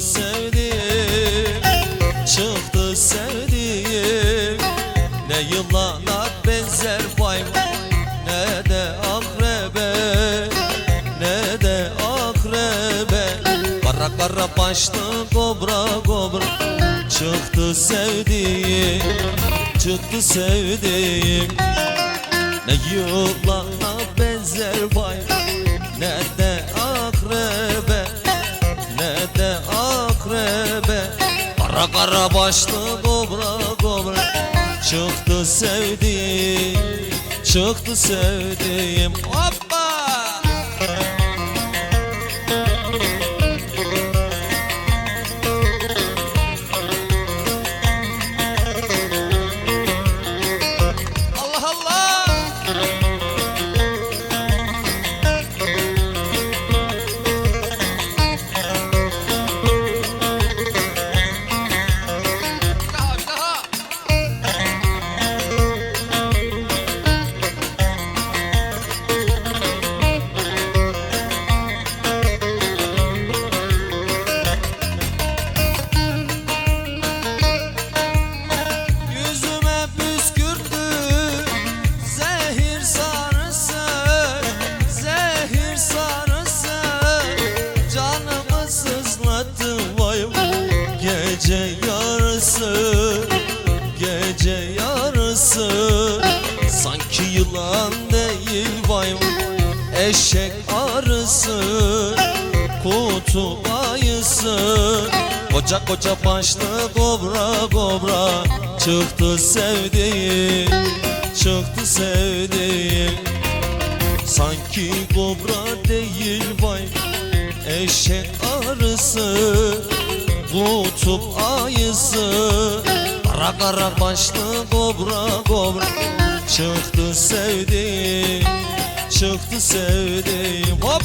Sevdiğim Çıktı sevdiğim Ne yılana benzer vay Ne de akrebe Ne de akrebe. Kara kara başlı kobra kobra Çıktı sevdiğim Çıktı sevdiğim. Ne yılana benzer vay Kara kara başlı kobra kobra. Çıktı sevdiğim Çıktı sevdiğim. Hoppa! Allah Allah Gece yarısı Gece yarısı. Sanki yılan değil vay Eşek arısı Kutu ayısı. Koca koca başlı kobra kobra Çıktı sevdiğim Çıktı sevdiğim. Sanki kobra değil vay. Eşek arısı Kutup ayısı Kara kara başlı kobra kobra. Çıktı sevdiğim Çıktı sevdiğim. Hop